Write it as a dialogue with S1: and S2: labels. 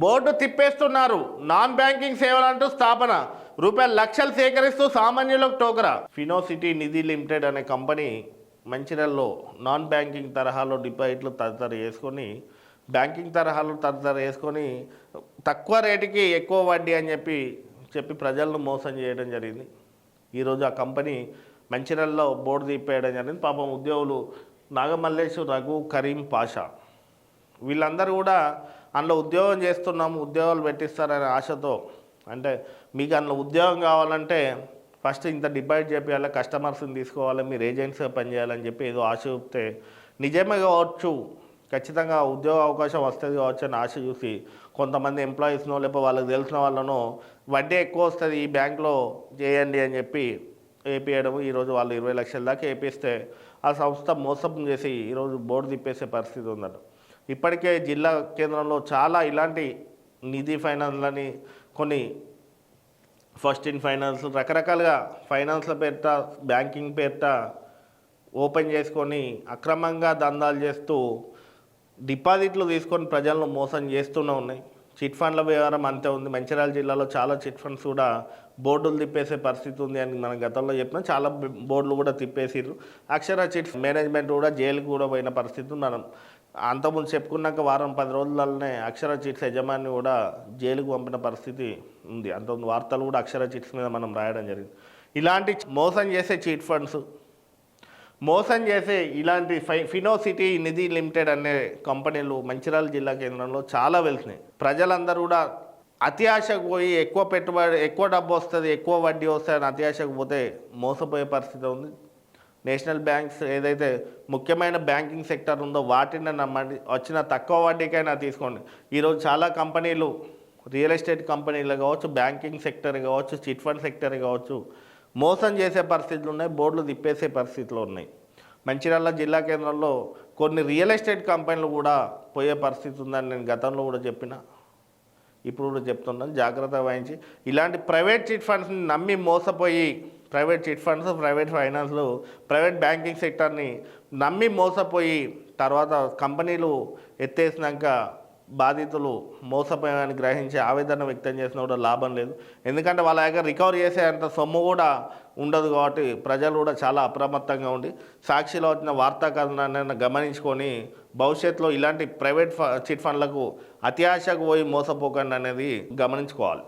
S1: Board తిప్పేస్తున్నారు. Non banking సేవలంటూ స్థాపన. రూపాయలు లక్షలు సేకరిస్తూ సామాన్యులకు టోకరా. ఫినోసిటీ నిధి లిమిటెడ్ అనే కంపెనీ మంచిర్యాలలో నాన్ బ్యాంకింగ్ తరహాలో డిపాజిట్లు తదితర వేసుకొని బ్యాంకింగ్ తరహాలో తదితర వేసుకొని తక్కువ రేటుకి ఎక్కువ వడ్డీ అని చెప్పి చెప్పి ప్రజలను మోసం చేయడం జరిగింది. ఈరోజు ఆ కంపెనీ మంచిర్యాలలో బోర్డు తిప్పేయడం జరిగింది. పాపం ఉద్యోగులు నాగమల్లేశ్వర్ రఘు కరీం పాషా. వీళ్ళందరూ కూడా అందులో ఉద్యోగం చేస్తున్నాము ఉద్యోగాలు పెట్టిస్తారనే ఆశతో అంటే మీకు అందులో ఉద్యోగం కావాలంటే ఫస్ట్ ఇంత డిపాజిట్ చేయాలి కస్టమర్స్ని తీసుకోవాలి మీరు ఏజెంట్స్గా పనిచేయాలని చెప్పి ఏదో ఆశ చూపితే నిజమే కావచ్చు ఖచ్చితంగా ఉద్యోగ అవకాశం వస్తుంది కావచ్చు అని ఆశ చూసి కొంతమంది ఎంప్లాయీస్నో లేకపోతే వాళ్ళకి తెలిసిన వాళ్ళనో వడ్డీ ఎక్కువ వస్తుంది ఈ బ్యాంక్లో చేయండి అని చెప్పి వేపియడం ఈరోజు వాళ్ళు ఇరవై లక్షల దాకా వేపిస్తే ఆ సంస్థ మోసం చేసి ఈరోజు బోర్డు తిప్పేసే పరిస్థితి ఉందట. ఇప్పటికే జిల్లా కేంద్రంలో చాలా ఇలాంటి నిధి ఫైనాన్స్లని కొన్ని ఫస్ట్ ఇన్ ఫైనాన్స్ రకరకాలుగా ఫైనాన్స్ల పేరిట బ్యాంకింగ్ పేరిట ఓపెన్ చేసుకొని అక్రమంగా దందాలు చేస్తూ డిపాజిట్లు తీసుకొని ప్రజలను మోసం చేస్తూనే ఉన్నాయి. చిట్ ఫండ్ల వ్యవహారం అంతే ఉంది. మంచిర్యాల జిల్లాలో చాలా చిట్ ఫండ్స్ కూడా బోర్డులు తిప్పేసే పరిస్థితి ఉంది అని మనం గతంలో చెప్పినా. చాలా బోర్డులు కూడా తిప్పేసిర్రు. అక్షర చిట్స్ మేనేజ్మెంట్ కూడా జైలుకు కూడా పోయిన పరిస్థితి మనం అంతకుముందు చెప్పుకున్నాక వారం పది రోజులలోనే అక్షర చిట్స్ యజమాని కూడా జైలుకు పంపిన పరిస్థితి ఉంది. అంతకుముందు వార్తలు కూడా అక్షర చిట్స్ మీద మనం రాయడం జరిగింది. ఇలాంటి మోసం చేసే చీట్ ఫండ్స్ మోసం చేసే ఇలాంటి ఫై ఫినోసిటీ నిధి లిమిటెడ్ అనే కంపెనీలు మంచిర్యాల జిల్లా కేంద్రంలో చాలా వెళ్తున్నాయి. ప్రజలందరూ కూడా అతి ఆశకు పోయి ఎక్కువ పెట్టుబడి ఎక్కువ డబ్బు వస్తుంది ఎక్కువ వడ్డీ వస్తుంది అని అతి ఆశకు పోతే మోసపోయే పరిస్థితి ఉంది. నేషనల్ బ్యాంక్స్ ఏదైతే ముఖ్యమైన బ్యాంకింగ్ సెక్టర్ ఉందో వాటిని నమ్మండి వచ్చిన తక్కువ వడ్డీకైనా తీసుకోండి. ఈరోజు చాలా కంపెనీలు రియల్ ఎస్టేట్ కంపెనీలు కావచ్చు బ్యాంకింగ్ సెక్టర్ కావచ్చు చిట్ ఫండ్ సెక్టర్ కావచ్చు మోసం చేసే పరిస్థితులు ఉన్నాయి బోర్డులు తిప్పేసే పరిస్థితులు ఉన్నాయి. మంచిర్యాల జిల్లా కేంద్రంలో కొన్ని రియల్ ఎస్టేట్ కంపెనీలు కూడా పోయే పరిస్థితి ఉందని నేను గతంలో కూడా చెప్పిన. ఇప్పుడు కూడా చెప్తున్నాను జాగ్రత్త వహించి. ఇలాంటి ప్రైవేట్ చిట్ ఫండ్స్ని నమ్మి మోసపోయి ప్రైవేట్ చిట్ ఫండ్స్ ప్రైవేట్ ఫైనాన్స్లు ప్రైవేట్ బ్యాంకింగ్ సెక్టర్ని నమ్మి మోసపోయి తర్వాత కంపెనీలు ఎత్తేసినాక బాధితులు మోసపోయామని గ్రహించి ఆవేదన వ్యక్తం చేసినా కూడా లాభం లేదు. ఎందుకంటే వాళ్ళ దగ్గర రికవర్ చేసే అంత సొమ్ము కూడా ఉండదు కాబట్టి ప్రజలు కూడా చాలా అప్రమత్తంగా ఉండి సాక్షిలో వచ్చిన వార్తా కథనాన్ని గమనించుకొని భవిష్యత్తులో ఇలాంటి ప్రైవేట్ ఫ చిట్ ఫండ్లకు అత్యాశకు పోయి మోసపోకండి అనేది గమనించుకోవాలి.